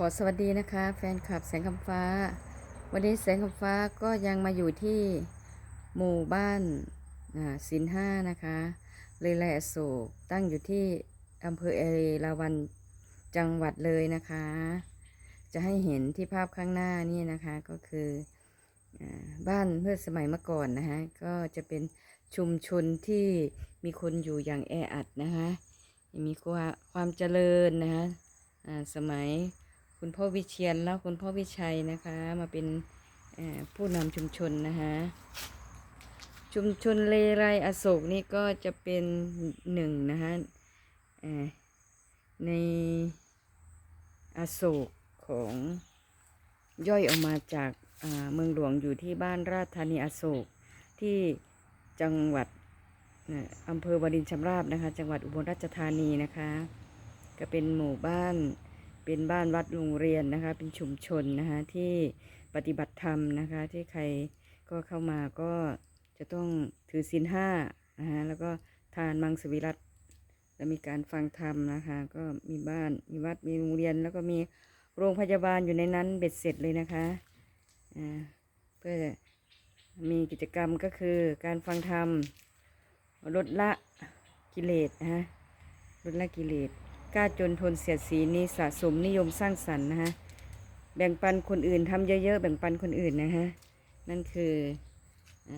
ขอสวัสดีนะคะ แฟนคลับแสงคำฟ้า วันนี้แสงคำฟ้าก็ยังมาอยู่ที่หมู่บ้านอ่าสินห้านะคะเลยแลอโศกตั้งอยู่ที่อำเภอเอราวันจังหวัดเลยนะคะ จะให้เห็นที่ภาพข้างหน้านี่นะคะก็คืออาบ้านเมื่อสมัยเมื่อก่อนนะคะก็จะเป็นชุมชนที่มีคนอยู่อย่างแออัดนะคะมีความความเจริญนะคะสมัย คุณพ่อวิเชียนแล้วคุณพ่อวิชัยนะคะ มาเป็นผู้นำชุมชนนะคะชุมชนเลไรอโศกนี่ก็จะเป็นหนึ่งนะคะในอโศกของย่อยออกมาจากเมืองหลวงอยู่ที่บ้านราชธานีอโศกที่จังหวัดอำเภอวารินชำราบนะคะ จังหวัดอุบลราชธานีนะคะ ก็เป็นหมู่บ้าน เป็นบ้านวัดโรงเรียนนะคะ เป็นชุมชนนะคะที่ปฏิบัติธรรมนะคะ ที่ใครก็เข้ามาก็จะต้องถือศีลห้านะคะแล้วก็ทานมังสวิรัตแล้วมีการฟังธรรมนะคะ ก็มีบ้านมีวัดมีโรงเรียน แล้วก็มีโรงพยาบาลอยู่ในนั้นเบ็ดเสร็จเลยนะคะอ่าเพื่อมีกิจกรรมก็คือการฟังธรรมลดละกิเลสนะคะลดละกิเลส กล้าจนทนเสียดสีนี้สะสมนิยมสร้างสรรค์นะฮะแบ่งปันคนอื่นทำเยอะๆ แบ่งปันคนอื่นนะฮะ นั่นคืออ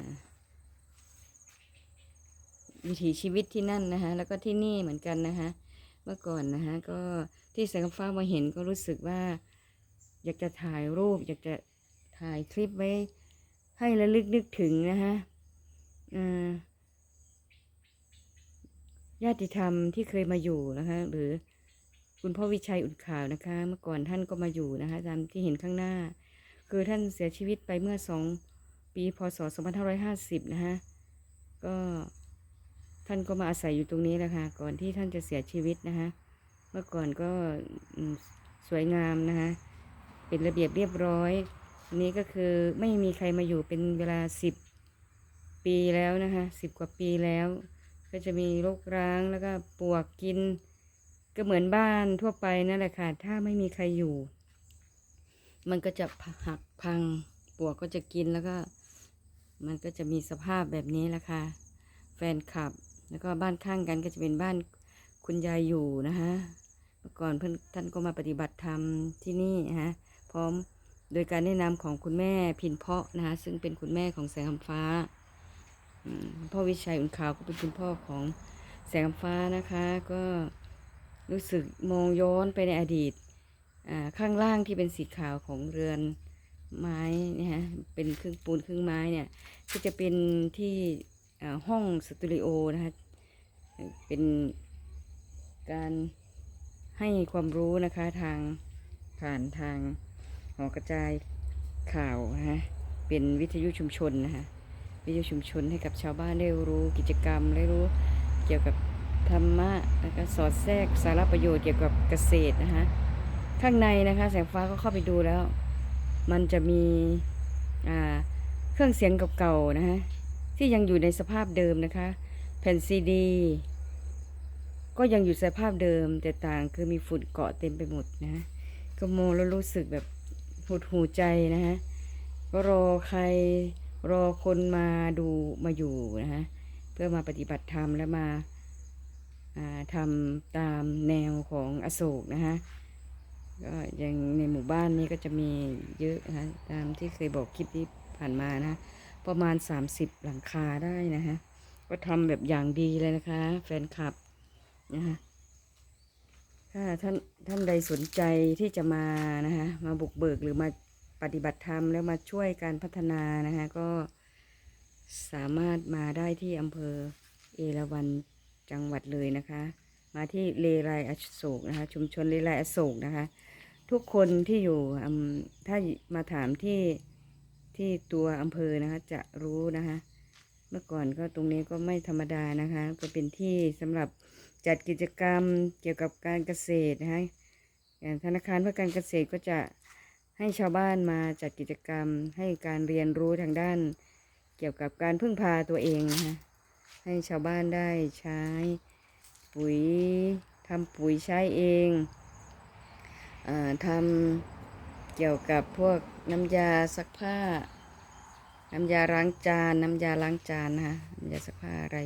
วิถีชีวิตที่นั่นนะคะแล้วก็ที่นี่เหมือนกันนะคะเมื่อก่อนนะคะก็ที่แสงฟ้ามาเห็นก็รู้สึกว่า อยากจะถ่ายรูป อยากจะถ่ายคลิปไว้ ให้ระลึกนึกถึงนะคะอ่า ญาติธรรมที่เคยมาอยู่นะคะ หรือคุณพ่อวิชัยอุ่นข่าวนะคะ เมื่อก่อนท่านก็มาอยู่นะคะตามที่เห็นข้างหน้า คือท่านเสียชีวิตไปเมื่อสองปีพศ 2550 นะคะก็ท่านก็มาอาศัยอยู่ตรงนี้แหละค่ะ ก่อนที่ท่านจะเสียชีวิตนะคะ เมื่อก่อนก็สวยงามนะคะ เป็นระเบียบเรียบร้อยอันนี้ก็คือไม่มีใครมาอยู่เป็นเวลาสิบปีแล้วนะคะสิบกว่าปีแล้ว ก็จะมีรกร้างแล้วก็ปวกกิน ก็เหมือนบ้านทั่วไปนั่นแหละค่ะ ถ้าไม่มีใครอยู่ มันก็จะหักพังปวกก็จะกินแล้วก็ มันก็จะมีสภาพแบบนี้แหละค่ะแฟนคลับ แล้วก็บ้านข้างกันก็จะเป็นบ้านคุณยายอยู่นะคะเมื่อก่อนเพื่อนท่านก็มาปฏิบัติธรรมที่นี่นะพร้อมโดยการแนะนำของคุณแม่พินเพาะนะคะซึ่งเป็นคุณแม่ของแสงคำฟ้า พ่อวิชัยอุ่นขาวก็เป็นคุณพ่อของแสงฟ้านะคะ ก็รู้สึกมองย้อนไปในอดีตข้างล่างที่เป็นสีขาวของเรือนไม้เนะฮะเป็นครึ่งปูนครึ่งไม้เนี่ยก็จะเป็นที่ห้องสตูดิโอนะคะเป็นการให้ความรู้นะคะทางผ่านทางหอกระจายข่าวนะคะเป็นวิทยุชุมชนนะคะ วิทยุชุมชนให้กับชาวบ้านได้รู้กิจกรรมได้รู้เกี่ยวกับธรรมะแล้วก็สอดแทรกสาระประโยชน์เกี่ยวกับเกษตรนะคะข้างในนะคะแสงฟ้าก็เข้าไปดูแล้ว มันจะมีเครื่องเสียงเก่าๆนะคะที่ยังอยู่ในสภาพเดิมนะคะ แผ่นซีดี ก็ยังอยู่สภาพเดิม แต่ต่างคือมีฝุ่นเกาะเต็มไปหมดนะก็มแล้วรู้สึกแบบหดหูใจนะคะก็รอใคร รอคนมาดูมาอยู่นะฮะเพื่อมาปฏิบัติธรรมและมาทำตามแนวของอโศกนะฮะก็ยังในหมู่บ้านนี้ก็จะมีเยอะนะฮะตามที่เคยบอกคลิปที่ผ่านมานะประมาณ 30 หลังคาได้นะฮะก็ทำแบบอย่างดีเลยนะคะ แฟนคลับนะฮะถ้าท่านท่านใดสนใจที่จะมานะคะมาบุกเบิกหรือมา ปฏิบัติธรรมแล้วมาช่วยการพัฒนานะคะก็สามารถมาได้ที่อำเภอเอราวัณจังหวัดเลยนะคะ มาที่เลไรอโศกนะคะ ชุมชนเลไรอโศกนะคะ ทุกคนที่อยู่ถ้ามาถามที่ที่ตัวอำเภอนะคะจะรู้นะคะ เมื่อก่อนก็ตรงนี้ก็ไม่ธรรมดานะคะ ก็เป็นที่สำหรับจัดกิจกรรมเกี่ยวกับการเกษตรนะคะอย่างธนาคารเพื่อการเกษตรก็จะ ให้ชาวบ้านมาจัดกิจกรรม ให้การเรียนรู้ทางด้าน เกี่ยวกับการพึ่งพาตัวเองนะคะให้ชาวบ้านได้ใช้ ปุ๋ยทำปุ๋ยใช้เองออ่าทำเกี่ยวกับพวกน้ำยาซักผ้า น้ำยาล้างจาน น้ำยาล้างจานนะคะน้ำยาซักผ้าอะไร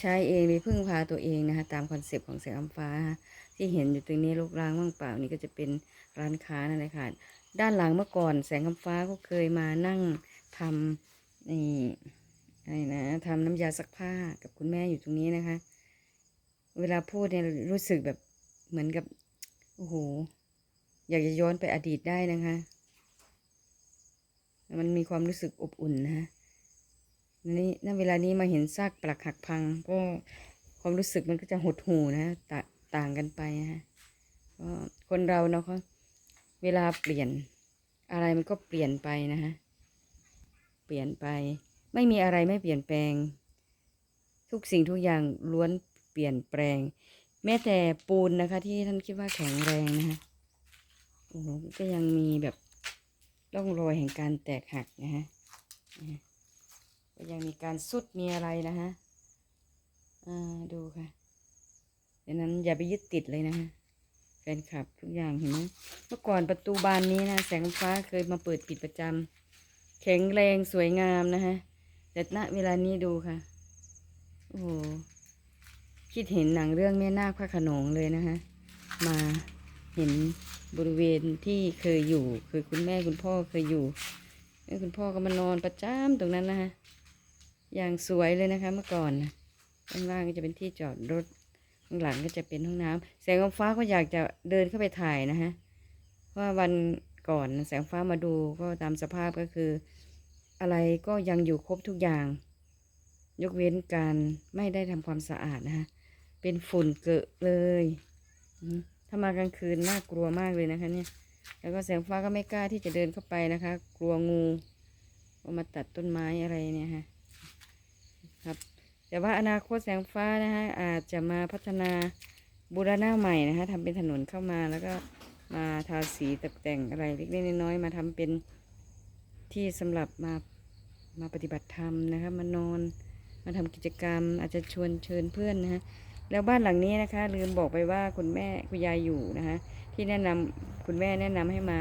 ใช้เองมีพึ่งพาตัวเองนะคะตามคอนเซปต์ของแสงอัมฟ้าะะ ที่เห็นอยู่ตรงนี้ลูกล้างว่างเปล่านี่ก็จะเป็นร้านค้านั่นแหละค่ะ ด้านหลังเมื่อก่อนแสงอัมฟ้าก็เคยมานั่งทำนี่อะไรนะทำน้ำยาซักผ้ากับคุณแม่อยู่ตรงนี้นะคะ เวลาพูดเนี่ยรู้สึกแบบเหมือนกับโอ้โหอยากจะย้อนไปอดีตได้นะคะ มันมีความรู้สึกอบอุ่นนะคะนี่ณเวลานี้มาเห็นซากปลักหักพัง ก็ความรู้สึกมันก็จะหดหูนะตะ ต่างกันไปนะคะก็คนเราเนาะเขาเวลาเปลี่ยนอะไรมันก็เปลี่ยนไปนะคะเปลี่ยนไป ไม่มีอะไรไม่เปลี่ยนแปลง ทุกสิ่งทุกอย่างล้วนเปลี่ยนแปลง แม้แต่ปูนนะคะ ที่ท่านคิดว่าแข็งแรงนะคะโอ้โหก็ยังมีแบบร่องรอยแห่งการแตกหักนะฮะนะฮะก็ยังมีการสุดมีอะไรนะฮะ อ่า ดูค่ะ ดังนั้นอย่าไปยึดติดเลยนะฮะแฟนคลับทุกอย่างเห็นไหมเมื่อก่อนประตูบานนี้นะแสงฟ้าเคยมาเปิดปิดประจำแข็งแรงสวยงามนะฮะแต่ณเวลานี้ดูค่ะ โอ้โหคิดเห็นหนังเรื่องแม่นาคพระขนงเลยนะคะมาเห็นบริเวณที่เคยอยู่คือคุณแม่คุณพ่อเคยอยู่แม่คุณพ่อก็มานอนประจำตรงนั้นนะคะอย่างสวยเลยนะคะเมื่อก่อนนะข้างล่างก็จะเป็นที่จอดรถ ข้างหลังก็จะเป็นห้องน้ำแสงฟ้าก็อยากจะเดินเข้าไปถ่ายนะคะเพราะว่าวันก่อนแสงฟ้ามาดูก็ตามสภาพก็คือ อะไรก็ยังอยู่ครบทุกอย่าง ยกเว้นการไม่ได้ทำความสะอาดนะคะเป็นฝุ่นเกอะเลยถ้ามากลางคืนน่ากลัวมากเลยนะคะ เนี่ย แล้วก็แสงฟ้าก็ไม่กล้าที่จะเดินเข้าไปนะคะ กลัวงูว่ามาตัดต้นไม้อะไรเนี่ยค่ะ แต่ว่าอนาคตแสงฟ้านะคะอาจจะมาพัฒนาบูรณะใหม่นะคะทำเป็นถนนเข้ามาแล้วก็มาทาสีตกแต่งอะไรเล็กๆน้อยๆมาทำเป็นที่สำหรับมามาปฏิบัติธรรมนะคะมานอนมาทำกิจกรรม อาจจะชวนเชิญเพื่อนนะฮะแล้วบ้านหลังนี้นะคะ ลืมบอกไปว่าคุณแม่คุณยายอยู่นะคะที่แนะนำคุณแม่แนะนำให้มา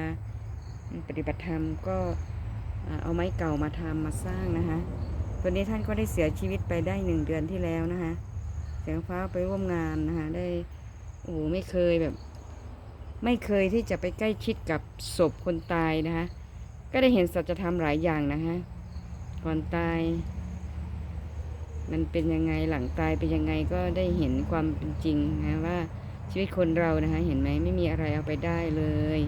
ปฏิบัติธรรมก็เอาไม้เก่ามาทำมาสร้างนะคะ ตัวนี้ท่านก็ได้เสียชีวิตไปได้หนึ่งเดือนที่แล้วนะคะแสงฟ้าไปร่วมงานนะคะได้โอ้ไม่เคยแบบ ไม่เคยที่จะไปใกล้ชิดกับศพคนตายนะคะก็ได้เห็นสัจธรรมหลายอย่างนะคะก่อนตาย มันเป็นยังไงหลังตายเป็นยังไงก็ได้เห็นความเป็นจริงนะว่าชีวิตคนเรานะคะ เห็นไหมไม่มีอะไรเอาไปได้เลย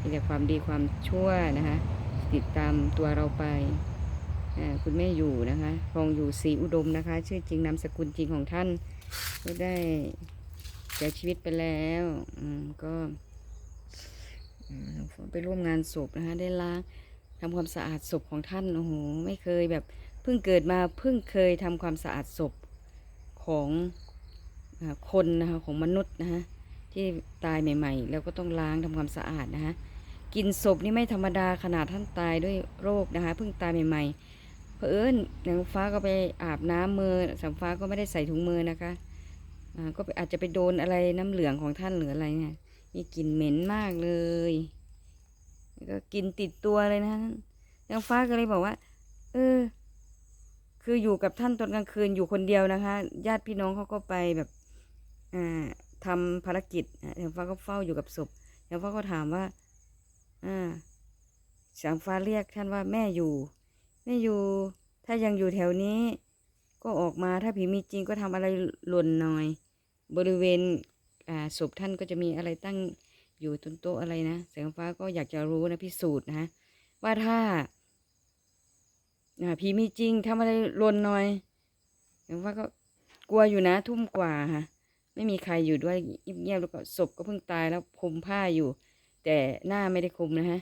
มีแต่ความดีความชั่วนะคะติดตามตัวเราไป คุณแม่อยู่นะคะทองอยู่ศรีอุดมนะคะ ชื่อจริงนามสกุลจริงของท่าน ก็ได้เสียชีวิตไปแล้วก็ไปร่วมงานศพนะคะ ได้ล้างทำความสะอาดศพของท่านโอ้โหไม่เคยแบบเพิ่งเกิดมาเพิ่งเคยทำความสะอาดศพของอคนนะคะของมนุษย์นะคะที่ตายใหม่ ๆ แล้วก็ต้องล้างทำความสะอาดนะคะกินศพนี่ไม่ธรรมดาขนาดท่านตายด้วยโรคนะคะเพิ่งตายใหม่ ๆ เพอเอิญนางฟ้าก็ไปอาบน้ำมือสังฟ้าก็ไม่ได้ใส่ถุงมือนะคะอ่าก็อาจจะไปโดนอะไรน้ำเหลืองของท่านหรืออะไรเนี่ยมีกลิ่นเหม็นมากเลยก็กินติดตัวเลยนะนางฟ้าก็เลยบอกว่า เออ คืออยู่กับท่านตอนกลางคืนอยู่คนเดียวนะคะ ญาติพี่น้องเขาก็ไปแบบ อ่าทำภารกิจอะแสงฟ้าก็เฝ้าอยู่กับศพแสงฟ้าก็ถามว่า อ่าแสงฟ้าเรียกท่านว่าแม่อยู่ แม่อยู่ ถ้ายังอยู่แถวนี้ ก็ออกมาถ้าผีมีจริงก็ทำอะไรหล่นหน่อย บริเวณอ่าศพท่านก็จะมีอะไรตั้งอยู่ต้นโต๊ะอะไรนะแสงฟ้าก็อยากจะรู้นะพิสูจน์นะว่าถ้าผีมีจริงทำอะไรหลนหน่อยแต่ว่าก็กลัวอยู่นะ ทุ่มกว่าค่ะไม่มีใครอยู่ด้วยเงียบๆแล้วก็ศพก็เพิ่งตายแล้วคลุมผ้าอยู่ แต่หน้าไม่ได้คลุมนะฮะ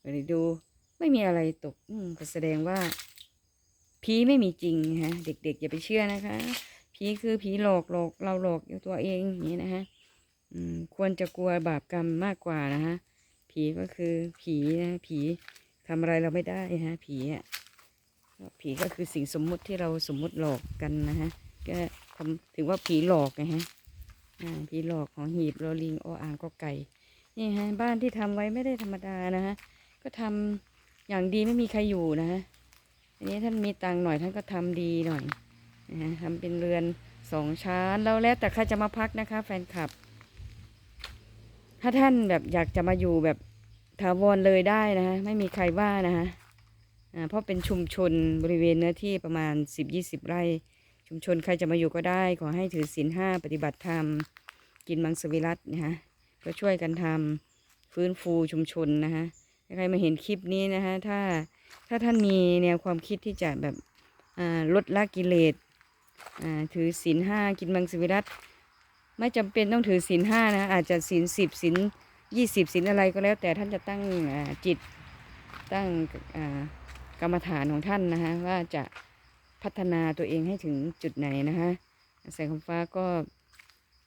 เดี๋ยวดู ไม่มีอะไรตก อืมก็แสดงว่า ผีไม่มีจริงฮะ เด็กๆ อย่าไปเชื่อนะคะ ผีคือผีหลอกหลอกเราหลอกอยู่ตัวเองอย่างนี้นะฮะอืม ควรจะกลัวบาปกรรมมากกว่านะฮะผีก็คือผีนะผีทำอะไรเราไม่ได้ฮะ ผีอะผีก็คือสิ่งสมมุติที่เราสมมุติหลอกกันนะฮะก็ทำถือว่าผีหลอกไงฮะผีหลอกของหีบโรลิงโออ่างก็ไก่นี่ฮะบ้านที่ทำไว้ไม่ได้ธรรมดานะฮะก็ทำ อย่างดีไม่มีใครอยู่นะฮะอันนี้ท่านมีตังหน่อยท่านก็ทำดีหน่อยนะฮะทำเป็นเรือนสองชั้นแล้วแล้วแต่ใครจะมาพักนะคะ แฟนคลับ ถ้าท่านแบบอยากจะมาอยู่แบบถาวรเลยได้นะฮะไม่มีใครว่านะฮะเพราะเป็นชุมชนบริเวณเนื้อที่ประมาณ 10-20 ไร่ ชุมชนใครจะมาอยู่ก็ได้ ขอให้ถือศีลห้าปฏิบัติธรรม กินมังสวิรัตนะฮะก็ช่วยกันทำฟื้นฟูชุมชนนะฮะ ใครมาเห็นคลิปนี้นะฮะถ้าถ้าท่านมีแนวความคิดที่จะแบบลดละกิเลสถือศีลห้ากินมังสวิรัตไม่จำเป็นต้องถือศีลห้านะอาจจะศีลสิบศีลยี่สิบศีลอะไรก็แล้ว แต่ท่านจะตั้งจิตตั้งกรรมฐานของท่านนะฮะว่าจะพัฒนาตัวเองให้ถึงจุดไหนนะคะแสงฟ้าก็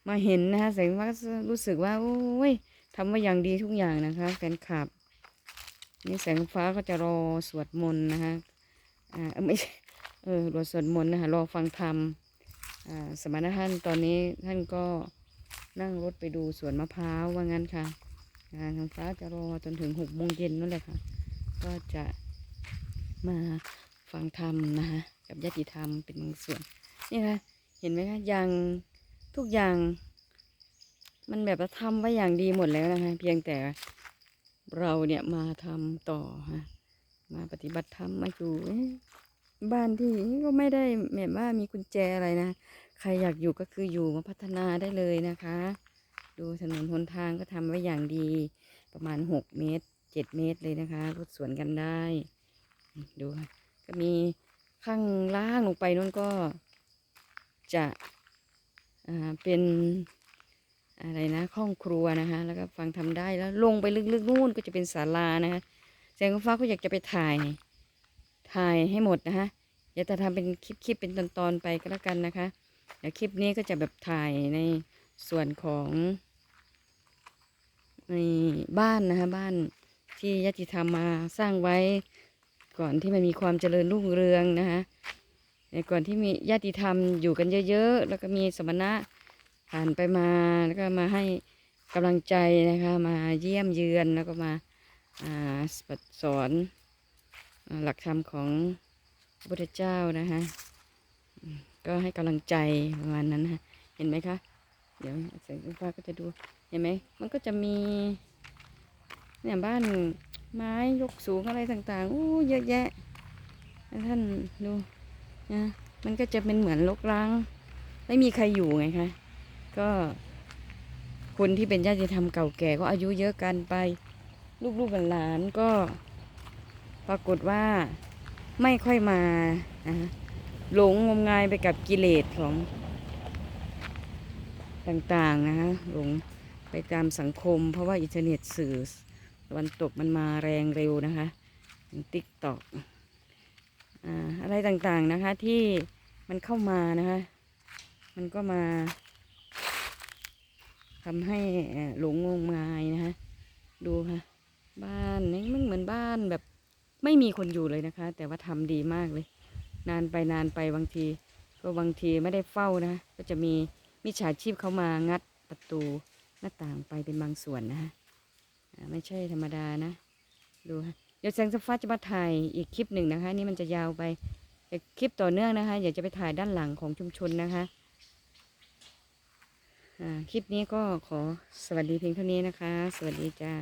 มาเห็นนะคะแสงฟ้ารู้สึกว่าโอ้ยทำมาอย่างดีทุกอย่างนะคะแฟนคลับ นี่แสงฟ้าก็จะรอสวดมนต์นะคะอ่าไม่ใช่เออรอสวดมนต์นะคะรอฟังธรรมอ่าสมณท่านตอนนี้ท่านก็นั่งรถไปดูสวนมะพร้าวว่างั้นค่ะงานของฟ้าจะรอจนถึงหกโมงเย็นนั่นแหละค่ะ ก็จะมาฟังธรรมนะคะกับญาติธรรมเป็นบางส่วน นี่ค่ะเห็นไหมคะย่างทุกอย่าง มันแบบว่าทำไว้อย่างดีหมดแล้วนะคะ เพียงแต่ เราเนี่ยมาทำต่อฮะมาปฏิบัติธรรมมาอยู่บ้านที่ก็ไม่ได้แบบว่ามีกุญแจอะไรนะ ใครอยากอยู่ก็คืออยู่มาพัฒนาได้เลยนะคะ ดูถนนหนทางก็ทำไว้อย่างดี ประมาณหกเมตรเจ็ดเมตรเลยนะคะรถสวนกันได้ ดูก็มีข้างล่างลงไปนู่นก็จะอ่าเป็น อะไรนะห้องครัวนะคะแล้วก็ฟังทำได้แล้วลงไปลึกๆนู่นก็จะเป็นศาลานะคะแสงฟ้าก็อยากจะไปถ่ายถ่ายให้หมดนะคะเดี๋ยวจะทำเป็นคลิปๆเป็นตอนๆไปก็แล้วกันนะคะเดี๋ยวคลิปนี้ก็จะแบบถ่ายในส่วนของในบ้านนะคะบ้านที่ญาติธรรมมาสร้างไว้ก่อนที่มันมีความเจริญรุ่งเรืองนะคะในก่อนที่มีญาติธรรมอยู่กันเยอะ ๆ แล้วก็มีสมณะ ผ่านไปมาแล้วก็มาให้กำลังใจนะคะ มาเยี่ยมเยือนแล้วก็มาอ่าสอนอ่าหลักธรรมของพระพุทธเจ้านะคะก็ให้กำลังใจประมาณนั้นนะคะเห็นไหมคะ เดี๋ยวแสงไฟฟ้าก็จะดู เห็นไหม มันก็จะมีเนี่ยบ้านไม้ยกสูงอะไรต่างๆอู้เยอะแยะ ท่านดูนะ มันก็จะเป็นเหมือนลกร้าง ไม่มีใครอยู่ไงคะ ก็ คนที่เป็นญาติธรรมเก่าแก่ก็อายุเยอะกันไป ลูกๆหลานก็ ปรากฏว่าไม่ค่อยมานะคะหลงงมงายไปกับกิเลสของต่างๆนะคะหลงไปตามสังคม เพราะว่าอินเทอร์เน็ตสื่อตะวันตกมันมาแรงเร็วนะคะติ๊กตอกอะไรต่างๆนะคะที่มันเข้ามานะคะ มันก็มา ทำให้หลงงมงายนะคะดูค่ะบ้านนี่มันเหมือนบ้านแบบไม่มีคนอยู่เลยนะคะ แต่ว่าทำดีมากเลย นานไปนานไปบางที ก็บางทีไม่ได้เฝ้านะ ก็จะมีมิจฉาชีพเข้ามางัดประตูหน้าต่างไปเป็นบางส่วนนะคะไม่ใช่ธรรมดานะดูค่ะเดี๋ยวแสงสฟ้าจะมาถ่ายอีกคลิปหนึ่งนะคะ นี่มันจะยาวไปคลิปต่อเนื่องนะคะอยากจะไปถ่ายด้านหลังของชุมชนนะคะ คลิปนี้ก็ขอสวัสดีเพียงเท่านี้นะคะ สวัสดีจ้า